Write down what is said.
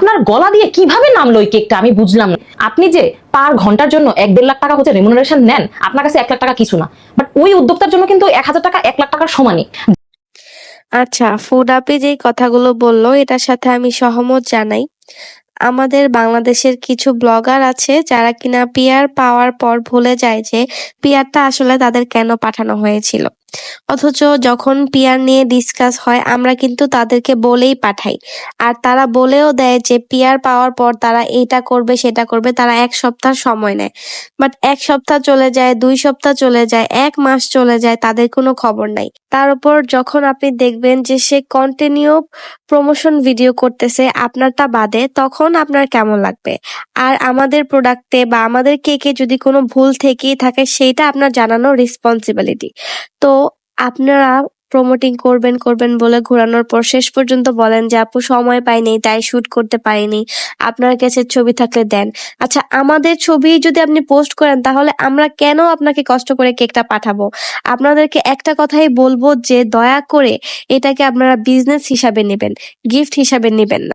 আপনার গলা দিয়ে কীভাবে নামলো ওই কেকটা? আমি বুঝলাম না। আপনি যে পার ঘণ্টার জন্য এক দেড় লাখ টাকা হচ্ছে রেমুনারেশন নেন, আপনার কাছে এক লাখ টাকা কিছু না। বাট ওই উদ্যোক্তার জন্য কিন্তু এক হাজার টাকা, এক লাখ টাকার সমানই। আচ্ছা ফুড আপে যেই কথাগুলো বলল, এটার সাথে আমি সহমত জানাই। আমাদের বাংলাদেশের কিছু ব্লগার আছে যারা কিনা পিয়ার পাওয়ার পর ভুলে যায় যে পিয়ারটা আসলে তাদের কেন পাঠানো হয়েছিল। অথচ যখন পিয়ার নিয়ে ডিসকাস হয়, আমরা কিন্তু তাদেরকে বলেই পাঠাই। আর তারা বলেও দেয় যে, পিয়ার পাওয়ার পর তারা এইটা করবে, সেটা করবে, তারা এক সপ্তাহ সময় নেয়। বাট এক সপ্তাহ চলে যায়, দুই সপ্তাহ চলে যায়, এক মাস চলে যায়, তাদের কোনো খবর নাই। তার উপর যখন আপনি দেখবেন যে, সে কন্টিনিউ প্রমোশন ভিডিও করতেছে আপনারটা বাদে, তখন আপনার কেমন লাগবে? আর আমাদের প্রোডাক্টে বা আমাদের কেকে যদি কোনো ভুল থেকেই থাকে, সেইটা আপনার জানানো রেসপন্সিবিলিটি তো আপনারা প্রমোটিং করবেন করবেন বলে ঘোরানোর পর শেষ পর্যন্ত বলেন যে, আপু, সময় পাইনি, তাই শুট করতে পারিনি। আপনার কাছে ছবি থাকলে দেন। আচ্ছা আমাদের ছবি যদি আপনি পোস্ট করেন, তাহলে আমরা কেন আপনাকে কষ্ট করে কেকটা পাঠাবো? আপনাদেরকে একটা কথাই বলব যে, দয়া করে এটাকে আপনারা বিজনেস হিসাবে নেবেন গিফট হিসাবে নেবেন না।